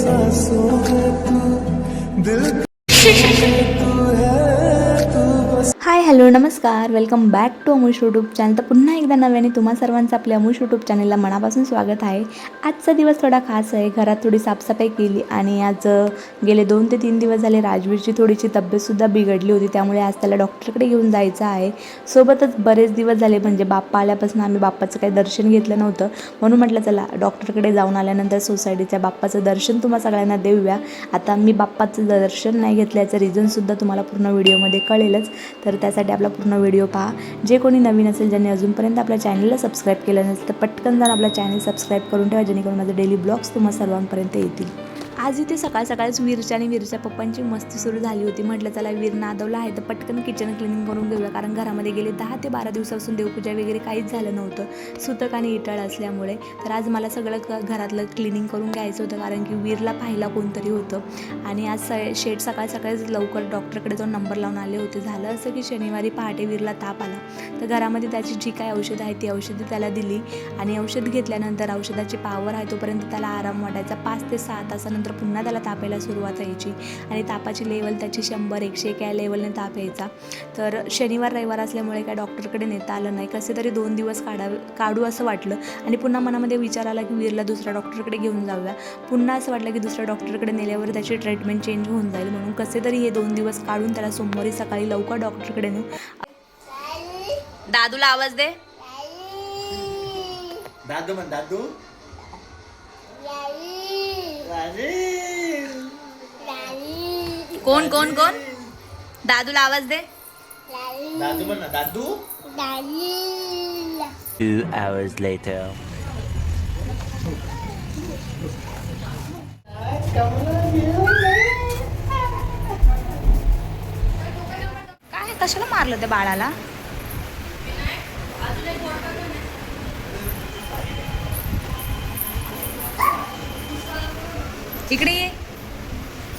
सांसों में तू दिल हॅलो नमस्कार. Welcome back to Amush YouTube channel तर पुन्हा एकदा नव्याने तुम्हा सर्वांचं आपल्या अमुश यूट्यूब चॅनलला मनापासून स्वागत आहे. आजचा दिवस थोडा खास आहे. घरात थोडी साफसफाई केली आणि आज गेले दोन ते तीन दिवस झाले राजवीरची थोडीशी तब्येतसुद्धा बिघडली होती. त्यामुळे आज त्याला डॉक्टरकडे घेऊन जायचं आहे. सोबतच बरेच दिवस झाले म्हणजे बाप्पा आल्यापासून आम्ही बाप्पाचं काही दर्शन घेतलं नव्हतं. म्हणून म्हटलं चला डॉक्टरकडे जाऊन आल्यानंतर सोसायटीच्या बाप्पाचं दर्शन तुम्हा सगळ्यांना देऊया. आता मी बाप्पाचं दर्शन नाही घेतलं याचं रिझनसुद्धा तुम्हाला पूर्ण व्हिडिओमध्ये कळेलच. तर त्यासाठी आपला पूर्ण व्हिडिओ पहा. जे कोणी नवीन असेल ज्यांनी अजूनपर्यंत आपल्या चॅनलला सबस्क्राईब केलं नसेल तर पटकन जाऊन आपला चॅनल सबस्क्राईब करून ठेवा जेणेकरून माझे डेली ब्लॉग्स तुम्हाला सर्वांपर्यंत येतील. आज इथे सकाळ सकाळीच वीरच्या आणि वीरच्या पप्पांची मस्ती सुरू झाली होती. म्हटलं चला वीर नादवला आहे तर पटकन किचन क्लिनिंग करून घेऊया कारण घरामध्ये गेले दहा ते बारा दिवसापासून देवपूजा वगैरे काहीच झालं नव्हतं. सुतक आणि इटाळ असल्यामुळे. तर आज मला सगळं क घरातलं क्लिनिंग करून घ्यायचं होतं कारण की वीरला पाहायला कोणतरी होतं. आणि आज स शेठ सकाळ सकाळीच लवकर डॉक्टरकडे जाऊन नंबर लावून आले होते. झालं असं की शनिवारी पहाटे वीरला ताप आला. तर घरामध्ये त्याची जी काय औषधं आहे ती औषधं त्याला दिली. आणि औषध घेतल्यानंतर औषधाची पावर आहे तोपर्यंत त्याला आराम वाटायचा. पाच ते सहा तासानंतर पुन्हा त्याला तापायला सुरुवात व्हायची. आणि तापाची लेवल त्याची शंभर एकशे एक या लेवलने ताप यायचा. तर शनिवार रविवार असल्यामुळे काय डॉक्टरकडे नेता आलं नाही. कसे तरी दोन दिवस काढावे काढू असं वाटलं. आणि पुन्हा मनामध्ये विचार आला की वीरला दुसऱ्या डॉक्टरकडे घेऊन जाऊया. पुन्हा असं वाटलं की दुसऱ्या डॉक्टरकडे नेल्यावर त्याची ट्रीटमेंट चेंज होऊन जाईल म्हणून कसे तरी हे दोन दिवस काढून त्याला सोमवारी सकाळी लवकर डॉक्टरकडे नेऊ दादूला आवाज दे. दादू म्हण दादू. कोण कोण कोण? दादूला आवाज दे. दादू. म्हण ना दादू? Two hours later. काय कशाला मारलं त्या बाळाला? इकडे ये.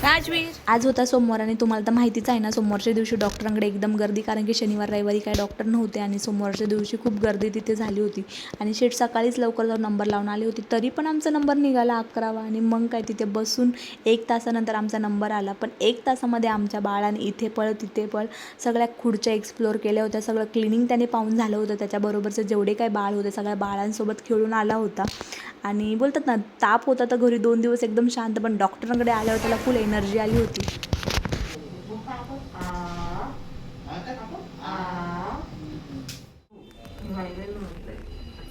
राजवीर. आज होता सोमवार आणि तुम्हाला तर माहितीच आहे ना सोमवारच्या दिवशी डॉक्टरांकडे एकदम गर्दी कारण की शनिवार रविवारी काय डॉक्टर नव्हते आणि सोमवारच्या दिवशी खूप गर्दी तिथे झाली होती. आणि शेठ सकाळीच लवकर जाऊन नंबर लावून आली होती. तरी पण आमचा नंबर निघाला अकरावा आणि मग काय तिथे बसून एक तासानंतर आमचा नंबर आला. पण एक तासामध्ये आमच्या बाळाने इथे पळ तिथे पळ सगळ्या खुर्च्या एक्सप्लोअर केल्या होत्या. सगळं क्लिनिंग त्याने पाहून झालं होतं. त्याच्याबरोबरचं जेवढे काय बाळ होते सगळ्या बाळांसोबत खेळून आला होता. आणि बोलतात ना ताप होता तर घरी दोन दिवस एकदम शांत पण डॉक्टरांकडे आल्यावर त्याला फुल एनर्जी आली होती.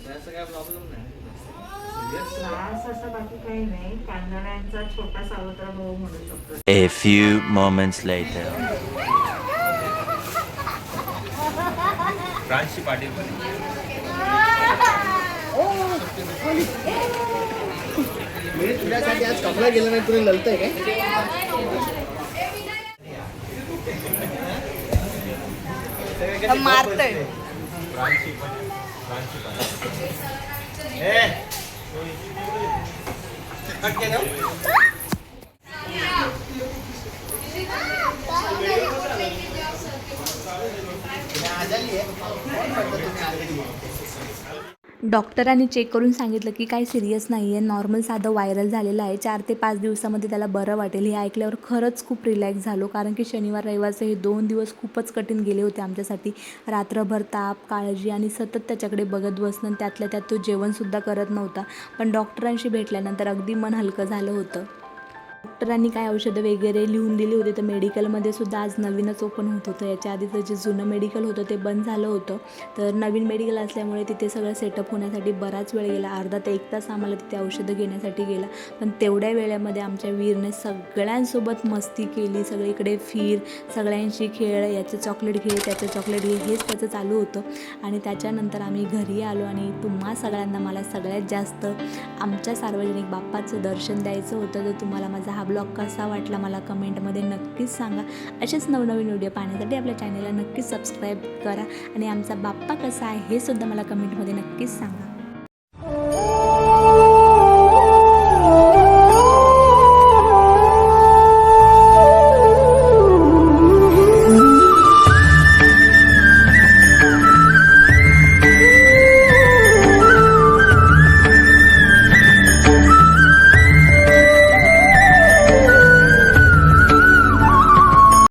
असं काय प्रॉब्लेम नाही त्रास असं बाकी काही नाही कांदण्यांचा छोटा सावत्र भाऊ म्हणू शकतो A few moments later. फ्रान्सची Patil पण मी तुझ्यासाठी आज कपडा गेला नाही तुला ललतंय काय? मारतोय. डॉक्टरांनी चेक करून सांगितलं की काही सिरियस नाही आहे नॉर्मल साधं व्हायरल झालेलं आहे. चार ते पाच दिवसामध्ये त्याला बरं वाटेल. हे ऐकल्यावर खरंच खूप रिलॅक्स झालो. कारण की शनिवार रविवारचे हे दोन दिवस खूपच कठीण गेले होते आमच्यासाठी. रात्रभर ताप काळजी आणि सतत त्याच्याकडे बघत बसणं आणि त्यातल्या त्यात तो जेवणसुद्धा करत नव्हता. पण डॉक्टरांशी भेटल्यानंतर अगदी मन हलकं झालं होतं. डॉक्टरांनी काय औषधं वगैरे लिहून दिली होती तर मेडिकलमध्ये सुद्धा आज नवीनच ओपन होत होतं. याच्या आधीचं जे जुनं मेडिकल होतं ते बंद झालं होतं. तर नवीन मेडिकल असल्यामुळे तिथे सगळं सेटअप होण्यासाठी बराच वेळ गेला. अर्धा ते एक तास आम्हाला तिथे औषधं घेण्यासाठी गेला. पण तेवढ्या वेळेमध्ये आमच्या वीरने सगळ्यांसोबत मस्ती केली. सगळीकडे फिर सगळ्यांशी खेळ याचं चॉकलेट घे त्याचं चॉकलेट घे हेच त्याचं चालू होतं. आणि त्याच्यानंतर आम्ही घरी आलो आणि तुम्हा सगळ्यांना मला सगळ्यात जास्त आमच्या सार्वजनिक बाप्पाचं दर्शन द्यायचं होतं. तर तुम्हाला माझा हा ब्लॉग कसा वाटला मला कमेंटमध्ये नक्कीच सांगा. असेच नवनवीन व्हिडिओ पाहण्यासाठी आपल्या चॅनलला नक्कीच सबस्क्राईब करा आणि आमचा बाप्पा कसा आहे हे सुद्धा मला कमेंटमध्ये नक्कीच सांगा.